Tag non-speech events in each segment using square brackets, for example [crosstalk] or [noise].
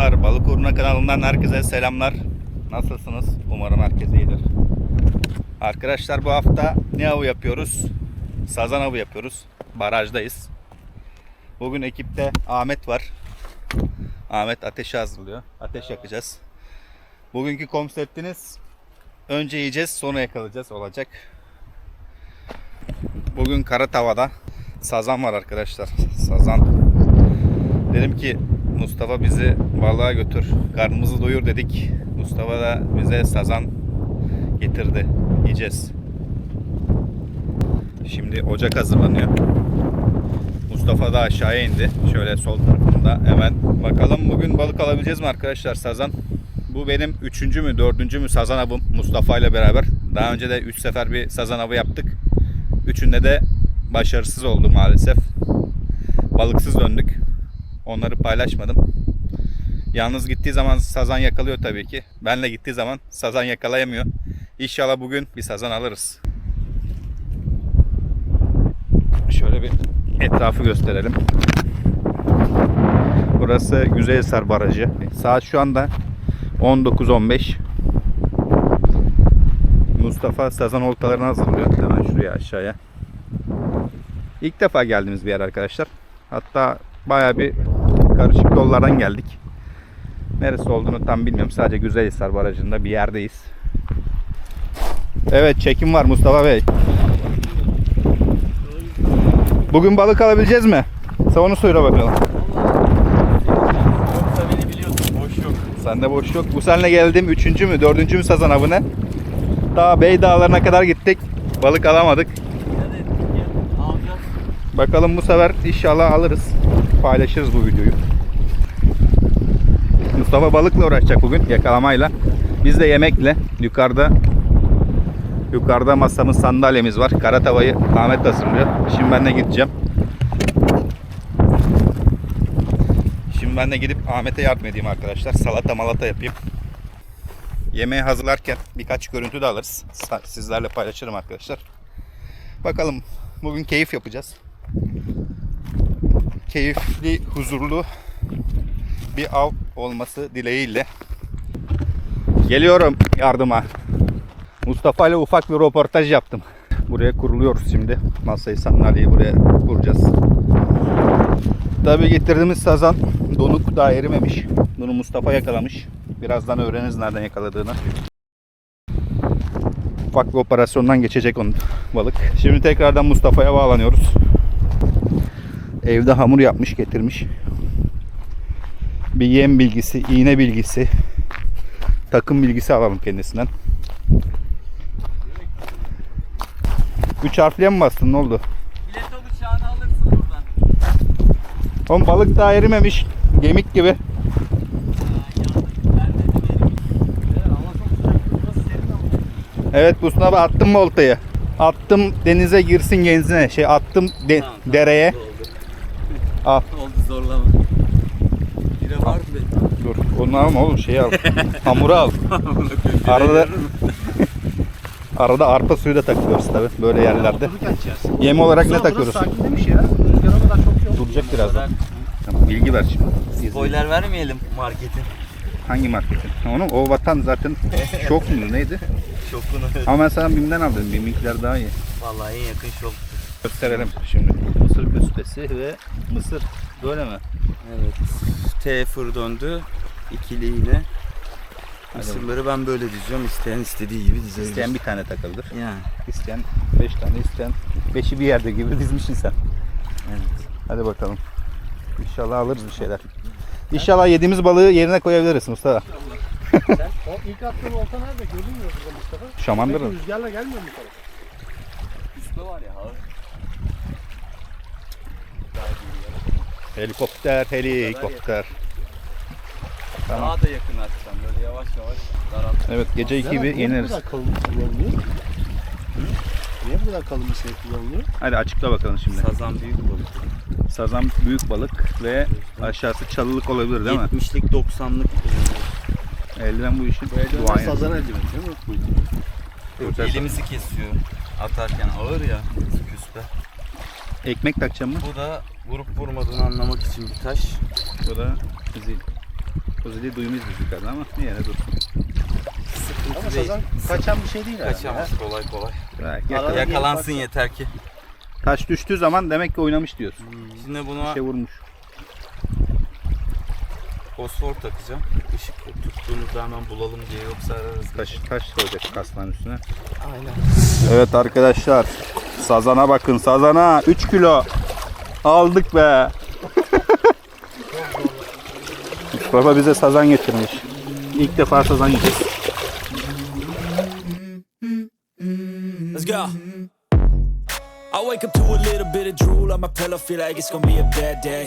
dostlar, Balık Uğruna kanalından herkese selamlar. Nasılsınız? Umarım herkes iyidir. Arkadaşlar bu hafta ne avı yapıyoruz? Sazan avı yapıyoruz. Barajdayız. Bugün ekipte Ahmet var. Ahmet ateşi hazırlıyor. Ateş yakacağız. Bugünkü konseptiniz önce yiyeceğiz sonra yakalayacağız olacak. Bugün kara tavada sazan var arkadaşlar. Sazan Dedim ki Mustafa bizi balığa götür. Karnımızı doyur dedik. Mustafa da bize sazan getirdi. Yiyeceğiz. Şimdi ocak hazırlanıyor. Mustafa da aşağıya indi. Şöyle sol tarafında hemen. Bakalım bugün balık alabileceğiz mi arkadaşlar sazan? Bu benim üçüncü mü dördüncü mü sazan avım Mustafa ile beraber. Daha önce de üç sefer bir sazan avı yaptık. Üçünde de başarısız oldu maalesef. Balıksız döndük. Onları paylaşmadım. Yalnız gittiği zaman sazan yakalıyor tabii ki. Benle gittiği zaman sazan yakalayamıyor. İnşallah bugün bir sazan alırız. Şöyle bir etrafı gösterelim. Burası Güzelhisar Barajı. Saat şu anda 19.15. Mustafa sazan oltalarını hazırlıyor. Hemen şuraya aşağıya. İlk defa geldiğimiz bir yer arkadaşlar. Hatta Baya bir karışık yollardan geldik. Neresi olduğunu tam bilmiyorum. Sadece Güzelhisar Barajı'nda bir yerdeyiz. Evet çekim var Mustafa Bey. Bugün balık alabileceğiz mi? Onu söyle bakalım. Yoksa beni biliyorsun boş yok. Sende boş yok. Bu seninle geldiğim üçüncü mü dördüncü mü sazan avına? Daha Bey Dağları'na kadar gittik. Balık alamadık. Bakalım bu sefer inşallah alırız. Paylaşırız bu videoyu. Mustafa balıkla uğraşacak bugün yakalamayla. Biz de yemekle yukarıda yukarıda masamız sandalyemiz var. Kara tavayı Ahmet hazırlıyor. Şimdi ben de gideceğim. Şimdi ben de gidip Ahmet'e yardım edeyim arkadaşlar. Salata malata yapayım. Yemeği hazırlarken birkaç görüntü de alırız. Sizlerle paylaşırım arkadaşlar. Bakalım bugün keyif yapacağız keyifli, huzurlu bir av olması dileğiyle geliyorum yardıma. Mustafa ile ufak bir röportaj yaptım. Buraya kuruluyoruz şimdi. Masayı sandalyeyi buraya kuracağız. Tabii getirdiğimiz sazan donuk daha erimemiş. Bunu Mustafa yakalamış. Birazdan öğreniriz nereden yakaladığını. Ufak bir operasyondan geçecek onun balık. Şimdi tekrardan Mustafa'ya bağlanıyoruz. Evde hamur yapmış getirmiş. Bir yem bilgisi, iğne bilgisi, takım bilgisi alalım kendisinden. Üç harfliye mi bastın ne oldu? Bilet o bıçağını alırsın buradan. Oğlum balık daha erimemiş. Gemik gibi. Evet. Evet Mustafa attım mı oltayı? Attım denize girsin genzine. Şey attım de- Tamam, tamam, dereye. Oldu. Al. Oldu zorlama. Bire vardı benim. Dur. Onu alma oğlum şeyi al. Hamuru al. [laughs] Arada [laughs] arada arpa suyu da takıyoruz tabi böyle yerlerde. Yem olarak ne takıyoruz? Sakin demiş ya. Rüzgar o kadar çok yok. Duracak birazdan. Tamam, bilgi ver şimdi. Spoiler vermeyelim marketin. Hangi marketin? Onu o vatan zaten [laughs] şok mu neydi? Şokunu. Ama ben sana BİM'den aldım. BİM'inkiler daha iyi. Vallahi en yakın şok. Gösterelim şimdi. Mısır köstesi ve mısır. Böyle mi? Evet. T fır döndü. İkili iğne. Mısırları ben böyle diziyorum. İsteyen istediği gibi dizebilir. İsteyen bir tane takıldır. Yani. İsteyen 5 tane isteyen 5'i bir yerde gibi dizmişsin sen. Evet. Hadi bakalım. İnşallah alırız bir şeyler. İnşallah yediğimiz balığı yerine koyabiliriz Mustafa. [laughs] Sen o ilk attığın olta nerede? Gördün mü burada Mustafa? Şamandır Peki rüzgarla gelmiyor mu bu tarafa? Üstte var ya abi. Helikopter, helikopter. Tamam. Daha da yakın atsan böyle yavaş yavaş daralt. Evet gece 2 gibi Niye bu yeneriz. kadar kalın kullanılıyor? Niye bu kadar kalın bir şey kullanılıyor? Hadi açıkla bakalım şimdi. Sazan büyük balık. Sazan büyük balık ve aşağısı çalılık olabilir değil mi? 70'lik 90'lık Eldiven bu işin Böyle duayeni. sazan eldiven değil mi? Elimizi kesiyor. Atarken ağır ya küspe. Ekmek takacağım mı? Bu da vurup vurmadığını anlamak için bir taş. Bu da zil. O zili duymayız biz yukarıda ama yine dursun. Ama Sıkıntı değil. sazan kaçan bir şey değil. Kaçamaz kolay kolay. Bırak, yakala. Yakalansın yeter ki. Taş düştüğü zaman demek ki oynamış diyorsun. Şimdi Bir buna şey vurmuş. Fosfor takacağım. Işık tuttuğumuzda hemen bulalım diye yoksa ararız. Taş, taş koyacak kaslan üstüne. Aynen. Evet arkadaşlar. Sazana bakın sazana. 3 kilo. Aldık be. [laughs] Mustafa bize sazan getirmiş. İlk defa sazan yiyeceğiz. Let's go. I wake up to a little bit of drool on my pillow, feel like it's gonna be a bad day.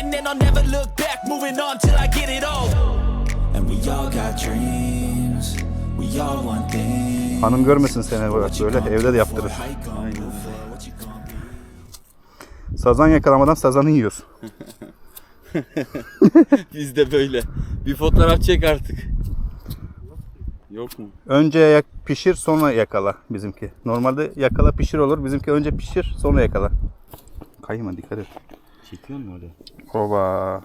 I'm hitting, and I'll never look back. Moving on till I get it all. And we all got dreams. We all want things. Hanım görmesin seni bak böyle evde de yaptırır. Sazan yakalamadan sazanı yiyoruz. [laughs] Biz de böyle. Bir fotoğraf çek artık. Yok mu? Önce yak pişir sonra yakala bizimki. Normalde yakala pişir olur. Bizimki önce pişir sonra yakala. Kayma dikkat et. Çekiyor mu öyle? Oba.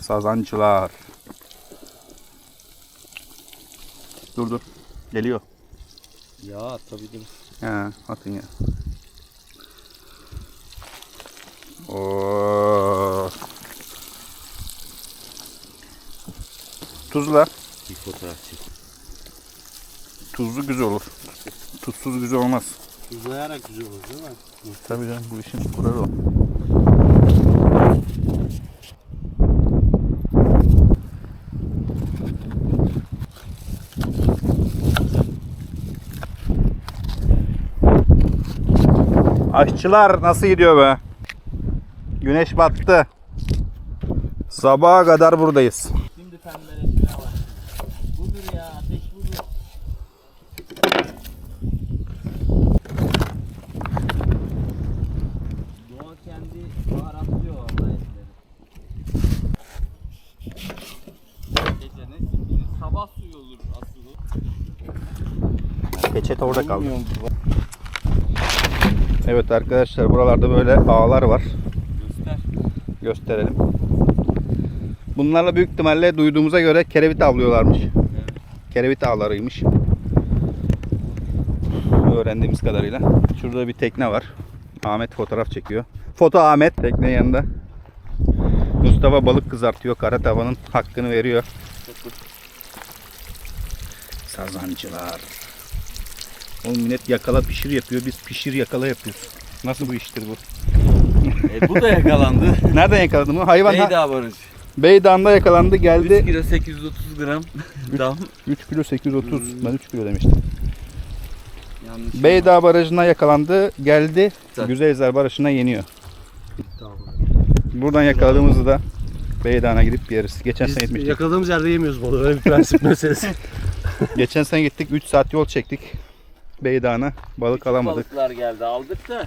Sazancılar. Dur dur. Geliyor. Ya atabiliriz. He, atın ya. Oo. Tuzla. Bir fotoğraf çek. Tuzlu güzel olur. Tuzsuz güzel olmaz. Tuzlayarak güzel olur değil mi? Tabii canım bu işin kuralı o. Aşçılar nasıl gidiyor be? Güneş battı. Sabaha kadar buradayız. Şimdi pembeleşmeye başladı. Budur ya ateş budur. Doğa kendi baharatlıyor orada etleri. Gece ne? Sabah suyu olur asıl. Peçete orada kaldı. Evet arkadaşlar buralarda böyle ağlar var. Göster. Gösterelim. Bunlarla büyük ihtimalle duyduğumuza göre kerevit avlıyorlarmış. Kerevit ağlarıymış. Öğrendiğimiz kadarıyla. Şurada bir tekne var. Ahmet fotoğraf çekiyor. Foto Ahmet teknenin yanında. Mustafa balık kızartıyor. Kara tavanın hakkını veriyor. Sazancılar. Oğlum millet yakala pişir yapıyor. Biz pişir yakala yapıyoruz. Nasıl bu iştir bu? E, bu da yakalandı. [laughs] Nereden yakaladın bu? Hayvan ha- Beyda Barış. Beydan'da yakalandı 3 geldi. kilo 830 gram. Dam. 3 kilo 830. Ben 3 kilo demiştim. Yanlış. Beydağ Barajı'na yakalandı. Geldi. Güzel. Güzelizar Barajı'na yeniyor. Buradan yakaladığımızda da Beydağ'a gidip yeriz. Geçen Biz sene gitmiştik. yakaladığımız yerde yemiyoruz balığı. Öyle bir prensip meselesi. [laughs] Geçen sene gittik. 3 saat yol çektik. Beydağ'a balık alamadık. Balıklar geldi aldık da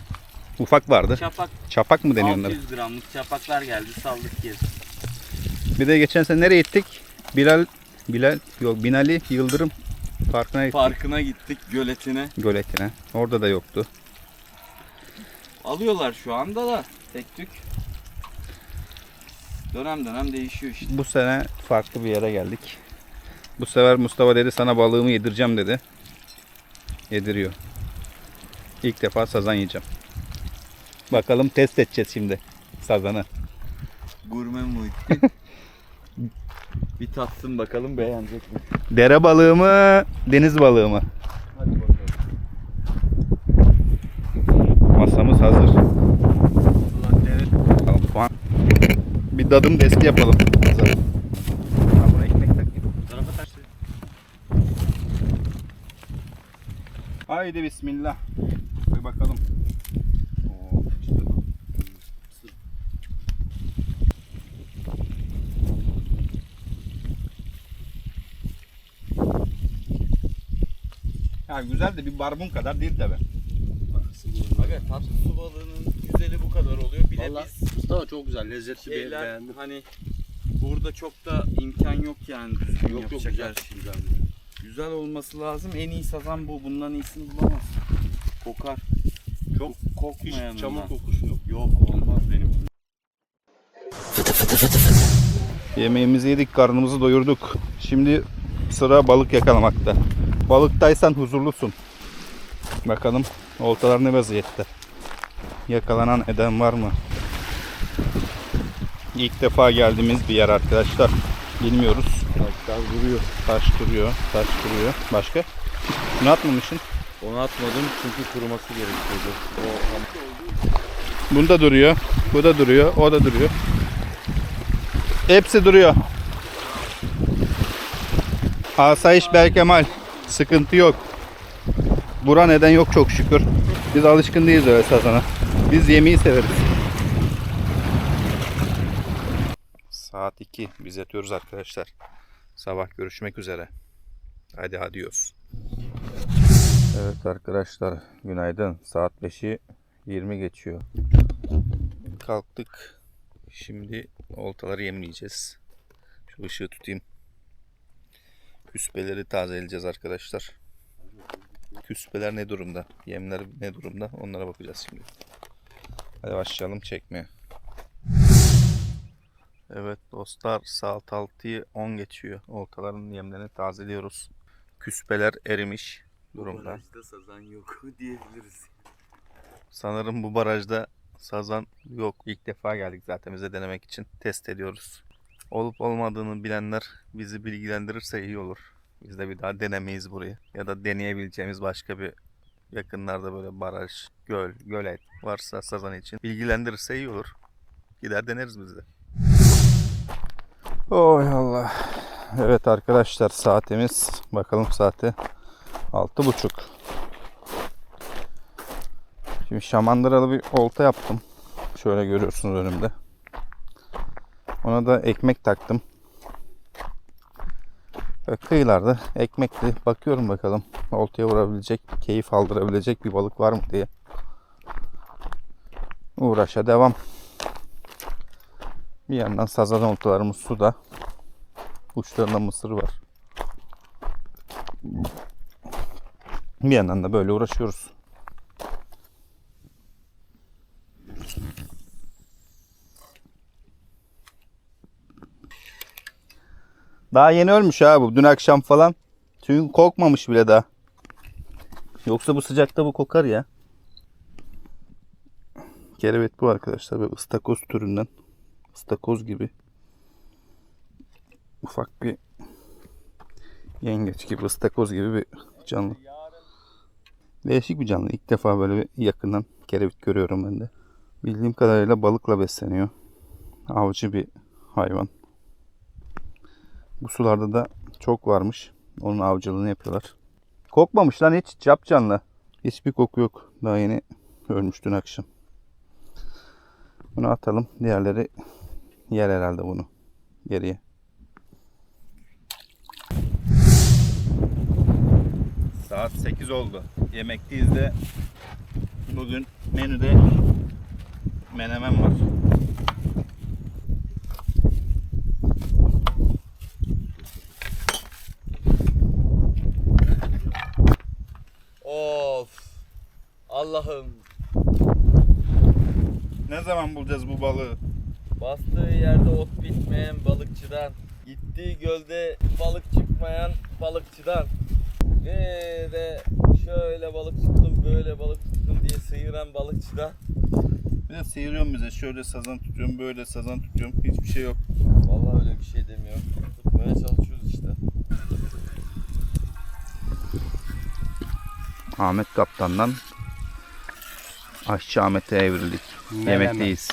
Ufak vardı. çapak Çapak mı deniyor onlara? 600 gramlık çapaklar geldi saldık geri. Bir de geçen sene nereye gittik? Bilal Bilal yok Binali Yıldırım Parkı'na gittik. Parkına gittik göletine. Göletine. Orada da yoktu. Alıyorlar şu anda da tek tük. Dönem dönem değişiyor işte. Bu sene farklı bir yere geldik. Bu sefer Mustafa dedi sana balığımı yedireceğim dedi. Yediriyor. İlk defa sazan yiyeceğim. Bakalım test edeceğiz şimdi sazanı. Gurme muhit. [laughs] bir tatsın bakalım beğenecek mi? Dere balığı mı, deniz balığı mı? Hadi bakalım. Masamız hazır. Tamam, puan. Bir dadım testi yapalım. Haydi bismillah. Bir bakalım. Oo, güzel de bir barbun kadar değil tabi. Aga tatlı su balığının güzeli bu kadar oluyor. Bir de biz Mustafa çok güzel lezzetli bir şeyler beğendim. hani burada çok da imkan yok yani Yok yok güzel. Şey. güzel. Güzel olması lazım. En iyi sazan bu. Bundan iyisini bulamaz. Kokar. Çok Hiç kokmayanından. çamur kokusu yok. Yok olmaz benim. Yemeğimizi yedik, karnımızı doyurduk. Şimdi sıra balık yakalamakta. Balıktaysan huzurlusun. Bakalım oltalar ne vaziyette. Yakalanan eden var mı? İlk defa geldiğimiz bir yer arkadaşlar. Bilmiyoruz. Taşlar duruyor. Taş duruyor, taş duruyor. Başka? Şunu atmamışsın. Onu atmadım çünkü kuruması gerekiyordu. Bunda duruyor. Bu da duruyor. O da duruyor. Hepsi duruyor. Asayiş Berkemal. Sıkıntı yok. Bura neden yok çok şükür. Biz alışkın değiliz öyle sazana. Biz yemeği severiz. Saat 2. Biz yatıyoruz arkadaşlar. Sabah görüşmek üzere. Hadi adios. Evet arkadaşlar günaydın. Saat 5'i 20 geçiyor. Kalktık. Şimdi oltaları yemleyeceğiz. Şu ışığı tutayım. Küspeleri tazeleyeceğiz arkadaşlar. Küspeler ne durumda? Yemler ne durumda? Onlara bakacağız şimdi. Hadi başlayalım çekmeye. Evet dostlar saat 6'yı 10 geçiyor. Oltaların yemlerini tazeliyoruz. Küspeler erimiş durumda. Barajda sazan yok [laughs] diyebiliriz. Sanırım bu barajda sazan yok. İlk defa geldik zaten bize denemek için test ediyoruz. Olup olmadığını bilenler bizi bilgilendirirse iyi olur. Biz de bir daha denemeyiz burayı. Ya da deneyebileceğimiz başka bir yakınlarda böyle baraj, göl, gölet varsa sazan için bilgilendirirse iyi olur. Gider deneriz biz de. Oy Allah. Evet arkadaşlar saatimiz bakalım saate altı buçuk. Şimdi şamandıralı bir olta yaptım. Şöyle görüyorsunuz önümde. Ona da ekmek taktım. Böyle kıyılarda ekmekli bakıyorum bakalım. Oltaya vurabilecek, keyif aldırabilecek bir balık var mı diye. Uğraşa devam. Bir yandan sazan oltalarımız suda. Uçlarında mısır var. Bir yandan da böyle uğraşıyoruz. Daha yeni ölmüş ha bu. Dün akşam falan. Çünkü kokmamış bile daha. Yoksa bu sıcakta bu kokar ya. Kerevet bu arkadaşlar. Böyle ıstakoz türünden. Istakoz gibi. Ufak bir yengeç gibi, ıstakoz gibi bir canlı. Değişik bir canlı. İlk defa böyle bir yakından kerevit görüyorum ben de. Bildiğim kadarıyla balıkla besleniyor. Avcı bir hayvan. Bu sularda da çok varmış. Onun avcılığını yapıyorlar. Kokmamış lan hiç. Cap canlı. Hiçbir koku yok. Daha yeni ölmüş dün akşam. Bunu atalım. Diğerleri yer herhalde bunu. Geriye. Saat 8 oldu. Yemekteyiz de bugün menüde menemen var. Of. Allah'ım. Ne zaman bulacağız bu balığı? Bastığı yerde ot bitmeyen balıkçıdan. Gittiği gölde balık çıkmayan balıkçıdan. Ve de şöyle balık tuttum böyle balık tuttum diye sıyıran balıkçıdan. Bir de sıyırıyorum bize. Şöyle sazan tutuyorum, böyle sazan tutuyorum. Hiçbir şey yok. Vallahi öyle bir şey demiyorum. Tutmaya çalışıyoruz işte. Ahmet Kaptan'dan Aşçı Ahmet'e evrildik. Yemekteyiz.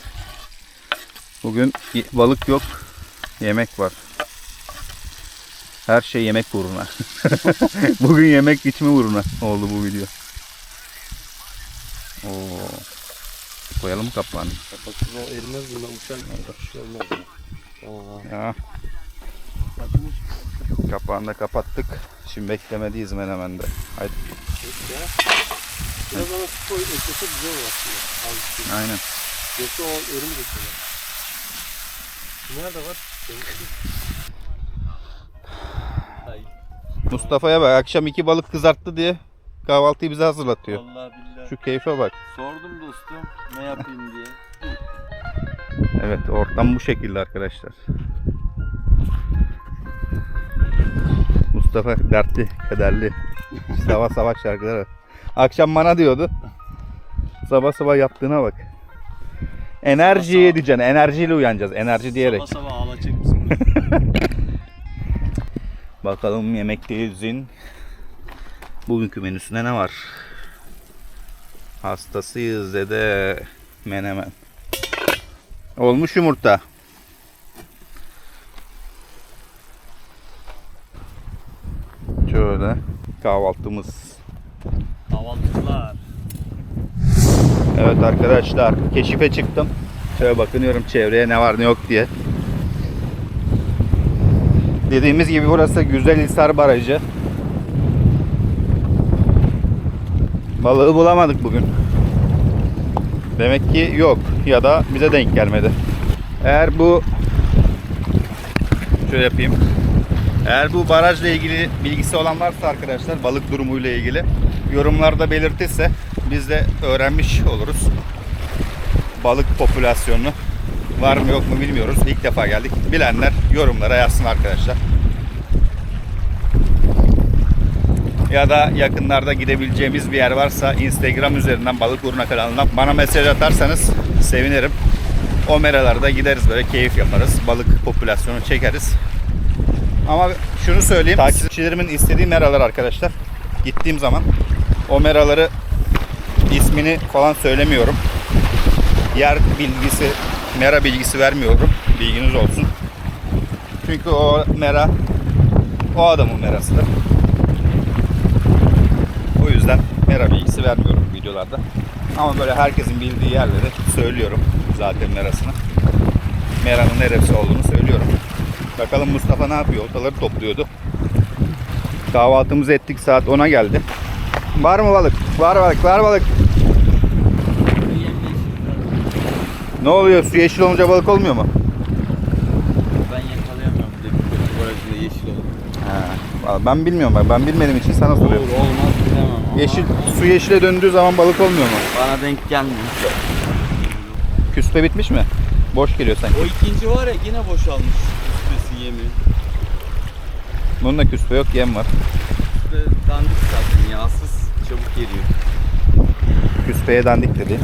Bugün balık yok, yemek var. Her şey yemek uğruna. [laughs] Bugün yemek içme uğruna oldu bu video. Oo. Koyalım mı kapağını? Bakın o erimez buna uçan bir şey olmaz. ya. Aa. Ya. Kapağını da kapattık. Şimdi beklemedeyiz menemende. Haydi. Biraz ona su eklese güzel olur aslında. Aynen. Yoksa o örümü geçiyorlar. Nerede var? Mustafa'ya bak akşam iki balık kızarttı diye kahvaltıyı bize hazırlatıyor. Vallahi billahi. Şu keyfe bak. Sordum dostum ne yapayım diye. Evet ortam bu şekilde arkadaşlar. Mustafa dertli, kederli. Sabah sabah şarkıları. Akşam bana diyordu. Sabah sabah yaptığına bak. Enerji diyeceksin. Enerjiyle uyanacağız. Enerji diyerek. Sabah sabah ağlatacak mısın? [laughs] Bakalım yemekteyizin bugünkü menüsünde ne var? Hastasıyız dede menemen. Olmuş yumurta. Şöyle kahvaltımız. Kahvaltıcılar. Evet arkadaşlar keşife çıktım. Şöyle bakınıyorum çevreye ne var ne yok diye. Dediğimiz gibi burası Güzelhisar Barajı. Balığı bulamadık bugün. Demek ki yok ya da bize denk gelmedi. Eğer bu şöyle yapayım. Eğer bu barajla ilgili bilgisi olan varsa arkadaşlar balık durumuyla ilgili yorumlarda belirtirse biz de öğrenmiş oluruz. Balık popülasyonu var mı yok mu bilmiyoruz. İlk defa geldik. Bilenler yorumlara yazsın arkadaşlar. Ya da yakınlarda gidebileceğimiz bir yer varsa Instagram üzerinden Balık Urna kanalından bana mesaj atarsanız sevinirim. O meralarda gideriz böyle keyif yaparız. Balık popülasyonu çekeriz. Ama şunu söyleyeyim. Takipçilerimin istediği meralar arkadaşlar. Gittiğim zaman o meraları ismini falan söylemiyorum. Yer bilgisi, mera bilgisi vermiyorum. Bilginiz olsun. Çünkü o mera o adamın merasıdır. O yüzden mera bilgisi vermiyorum videolarda. Ama böyle herkesin bildiği yerleri söylüyorum zaten merasını. Meranın neresi olduğunu söylüyorum. Bakalım Mustafa ne yapıyor? Oltaları topluyordu. Kahvaltımızı ettik saat 10'a geldi. Var mı balık? Var balık, var balık. Ne oluyor? Su yeşil olunca balık olmuyor mu? Ben yakalayamıyorum barajında yeşil olur. Ben bilmiyorum bak. Ben bilmediğim için sana Olur soruyorum. olmaz bilemem ama Yeşil, su yeşile döndüğü zaman balık olmuyor mu? bana denk gelmiyor. Küspe bitmiş mi? Boş geliyor sanki. O ikinci var ya yine boşalmış üstesi yemi. Bunun da küspe yok, yem var. Ve dandik zaten yağsız çabuk geliyor. Küspeye dandik dedi.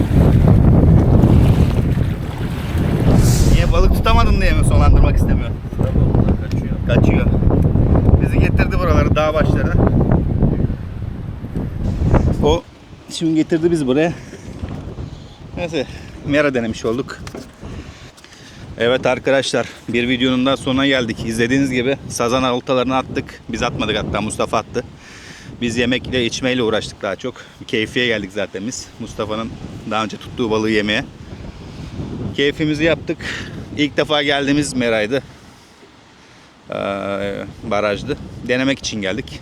Niye balık tutamadın diye mi sonlandırmak istemiyor? Onlar kaçıyor. Kaçıyor. Bizi getirdi buraları dağ başlarına. O şimdi getirdi bizi buraya. Neyse mera denemiş olduk. Evet arkadaşlar bir videonun da sonuna geldik. İzlediğiniz gibi sazan oltalarını attık. Biz atmadık hatta Mustafa attı. Biz yemekle içmeyle uğraştık daha çok. Keyfiye geldik zaten biz. Mustafa'nın daha önce tuttuğu balığı yemeye. Keyfimizi yaptık. İlk defa geldiğimiz meraydı. Ee, barajdı. Denemek için geldik.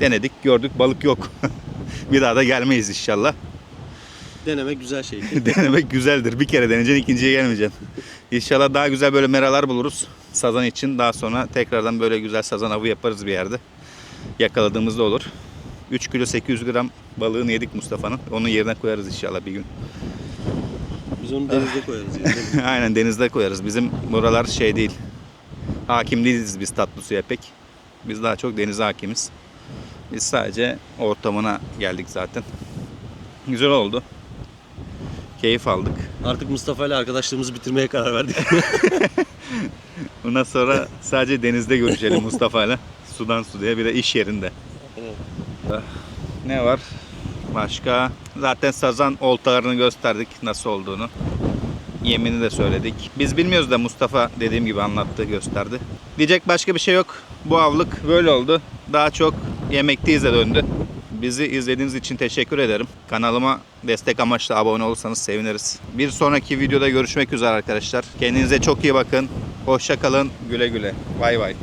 Denedik, gördük balık yok. [laughs] bir daha da gelmeyiz inşallah. Denemek güzel şey. [laughs] Denemek güzeldir. Bir kere deneyeceksin, ikinciye gelmeyeceksin. İnşallah daha güzel böyle meralar buluruz. Sazan için daha sonra tekrardan böyle güzel sazan avı yaparız bir yerde. Yakaladığımızda olur. 3 kilo 800 gram balığını yedik Mustafa'nın. Onun yerine koyarız inşallah bir gün. Biz onu denize koyarız. [laughs] Yani. Aynen denizde koyarız. Bizim buralar şey değil. Hakim değiliz biz tatlı suya pek. Biz daha çok denize hakimiz. Biz sadece ortamına geldik zaten. Güzel oldu. Keyif aldık. Artık Mustafa ile arkadaşlığımızı bitirmeye karar verdik. [laughs] Bundan sonra sadece denizde görüşelim [laughs] Mustafa'yla. Sudan suya bir de iş yerinde. Evet. Ne var? Başka? Zaten sazan oltalarını gösterdik nasıl olduğunu. Yemini de söyledik. Biz bilmiyoruz da Mustafa dediğim gibi anlattı, gösterdi. Diyecek başka bir şey yok. Bu avlık böyle oldu. Daha çok yemekteyiz de döndü. Bizi izlediğiniz için teşekkür ederim. Kanalıma destek amaçlı abone olursanız seviniriz. Bir sonraki videoda görüşmek üzere arkadaşlar. Kendinize çok iyi bakın. Hoşça kalın. Güle güle. Bay bay.